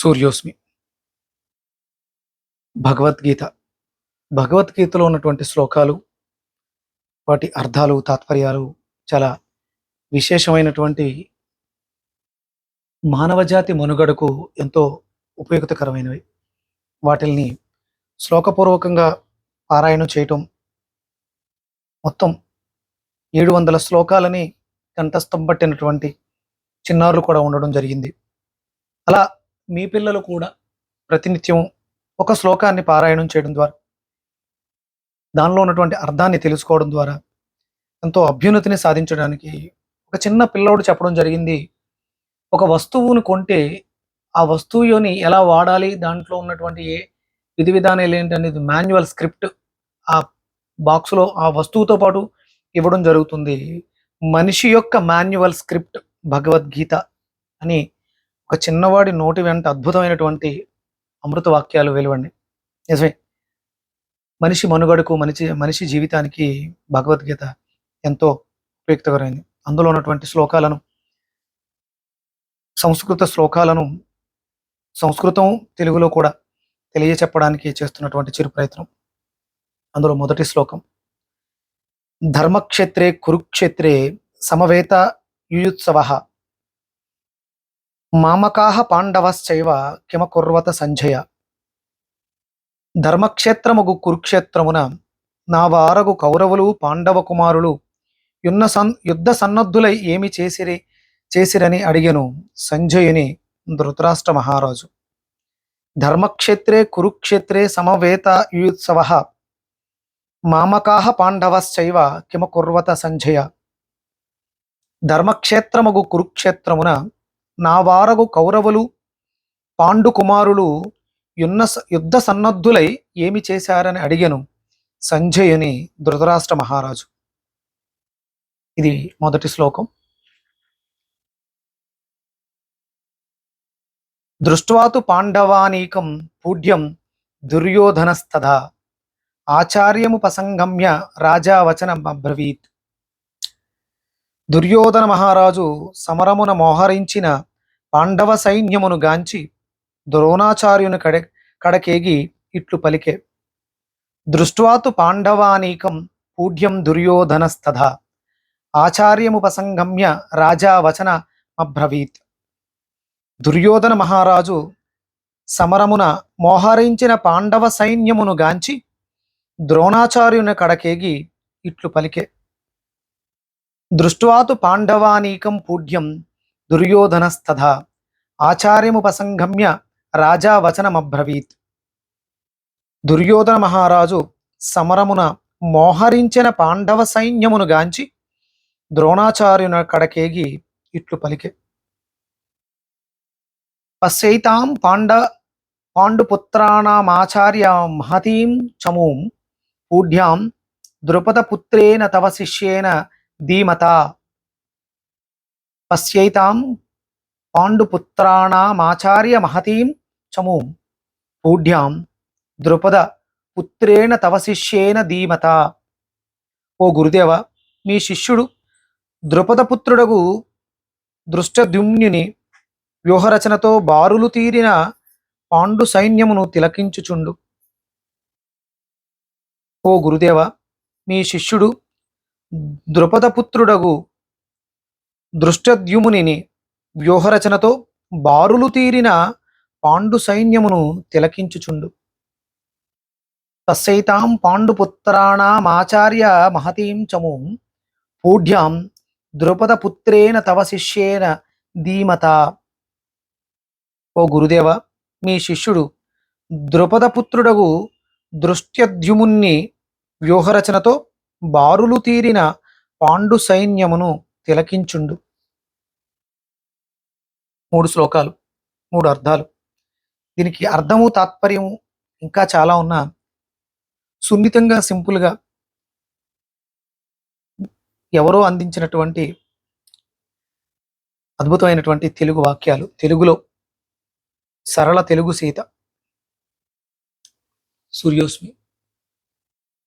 సూర్యోస్మి. భగవద్గీత. భగవద్గీతలో ఉన్నటువంటి శ్లోకాలు వాటి అర్థాలు తాత్పర్యాలు చాలా విశేషమైనటువంటి మానవజాతి మనుగడకు ఎంతో ఉపయోగకరమైనవి వాటిల్ని శ్లోకపూర్వకంగా పారాయణం చేయటం మొత్తం ఏడు వందల శ్లోకాలని కంఠస్థం పట్టినటువంటి చిన్నారులు కూడా ఉండడం జరిగింది. అలా మీ పిల్లలు కూడా ప్రతినిత్యం ఒక శ్లోకాన్ని పారాయణం చేయడం ద్వారా దానిలో ఉన్నటువంటి అర్థాన్ని తెలుసుకోవడం ద్వారా ఎంతో అభ్యున్నతిని సాధించడానికి ఒక చిన్న పిల్లోడు చెప్పడం జరిగింది. ఒక వస్తువును కొంటే ఆ వస్తువుని ఎలా వాడాలి దాంట్లో ఉన్నటువంటి ఏ విధి విధానాలు ఏంటి అనేది మాన్యువల్ స్క్రిప్ట్ ఆ బాక్స్లో ఆ వస్తువుతో పాటు ఇవ్వడం జరుగుతుంది. మనిషి యొక్క మాన్యువల్ స్క్రిప్ట్ భగవద్గీత అని ఒక చిన్నవాడి నోటి వెంట అద్భుతమైనటువంటి అమృత వాక్యాలు వెలువండి. నిజమే. మనిషి మనుగడకు మనిషి మనిషి జీవితానికి భగవద్గీత ఎంతో ఉపయుక్తకరమైంది. అందులో ఉన్నటువంటి శ్లోకాలను సంస్కృత శ్లోకాలను సంస్కృతం తెలుగులో కూడా తెలియచెప్పడానికి చేస్తున్నటువంటి చిరు ప్రయత్నం. అందులో మొదటి శ్లోకం ధర్మక్షేత్రే కురుక్షేత్రే సమవేత యుయుత్సవ మామకాహ పాండవశ్చైవ కిమ కుర్వత సంజయ. ధర్మక్షేత్రముగు కురుక్షేత్రమున నా వారగు కౌరవులు పాండవ కుమారులు యున్న సన్ యుద్ధ సన్నద్ధులై ఏమి చేసిరి చేసిరని అడిగను సంజయుని ధృతరాష్ట్ర మహారాజు. ధర్మక్షేత్రే కురుక్షేత్రే సమవేత యుయుత్సవ. మామకాహ పాండవశ్చైవ కిమ కుర్వత సంజయ. ధర్మక్షేత్రముగు కురుక్షేత్రమున నా వారగు కౌరవులు పాండు కుమారులు యున్న యుద్ధ సన్నద్ధులై ఏమి చేశారని అడిగను సంజయుని ధృతరాష్ట్ర మహారాజు. ఇది మొదటి శ్లోకం. దృష్ట్వాతు పాండవానీకం పూడ్యం దుర్యోధనస్తథా ఆచార్యముపసంగమ్య రాజా వచనం అబ్రవీత్. దుర్యోధన మహారాజు సమరమున మోహరించిన పాండవ సైన్యమును గాంచి ద్రోణాచార్యుని కడ కడకేగి ఇట్లు పలికే. దృష్ట్వాతు పాండవానీకం పూడ్యం దుర్యోధనస్తథ. ఆచార్యముపసంగమ్య రాజా వచన అబ్రవీత్. దుర్యోధన మహారాజు సమరమున మోహరించిన పాండవ సైన్యమును గాంచి ద్రోణాచార్యుని కడకేగి ఇట్లు పలికే. దృష్ట్వాతు పాండవానీకం పూడ్యం దుర్యోధనస్తథ. ఆచార్యముపసంగమ్య రాజా వచనమబ్రవీత్ దుర్యోధన మహారాజు సమరమున మోహరించిన పాండవ సైన్యమును గాంచి ద్రోణాచార్యున కడకేగి ఇట్లు పలికే. పశ్చైతాం పాండ పాండుపుత్రాణమాచార్య మహతీం చమూం పూఢ్యాం ద్రుపదపుత్రేణ తవ శిష్యేన ధీమత. పశ్యైతాం పాండుపుత్రాణమాచార్య మహతీం చమూం పూఢ్యాం ద్రుపద పుత్రేణ తవ శిష్యేన ధీమత. ఓ గురుదేవ మీ శిష్యుడు ద్రుపదపుత్రుడగు దృష్టద్యుమ్నుని వ్యూహరచనతో బారులు తీరిన పాండు సైన్యమును తిలకించుచుండు. ఓ గురుదేవ మీ శిష్యుడు ద్రుపదపుత్రుడగు దృష్టద్యుమునిని వ్యూహరచనతో బారులు తీరిన పాండు సైన్యమును తిలకించుచుండు. తస్సైతాం పాండుపుత్రాణమాచార్య మహతీం చముం పూఢ్యాం ద్రుపదపుత్రేణ తవ శిష్యేన ధీమత. ఓ గురుదేవ మీ శిష్యుడు ద్రుపదపుత్రుడగు దృష్ట్యద్యుమున్ని వ్యూహరచనతో బారులు తీరిన పాండు సైన్యమును తిలకించుండు. మూడు శ్లోకాలు మూడు అర్థాలు. దీనికి అర్థము తాత్పర్యము ఇంకా చాలా ఉన్నా సున్నితంగా సింపుల్గా ఎవరో అందించినటువంటి అద్భుతమైనటువంటి తెలుగు వాక్యాలు. తెలుగులో సరళ తెలుగు సీత సూర్యోస్మి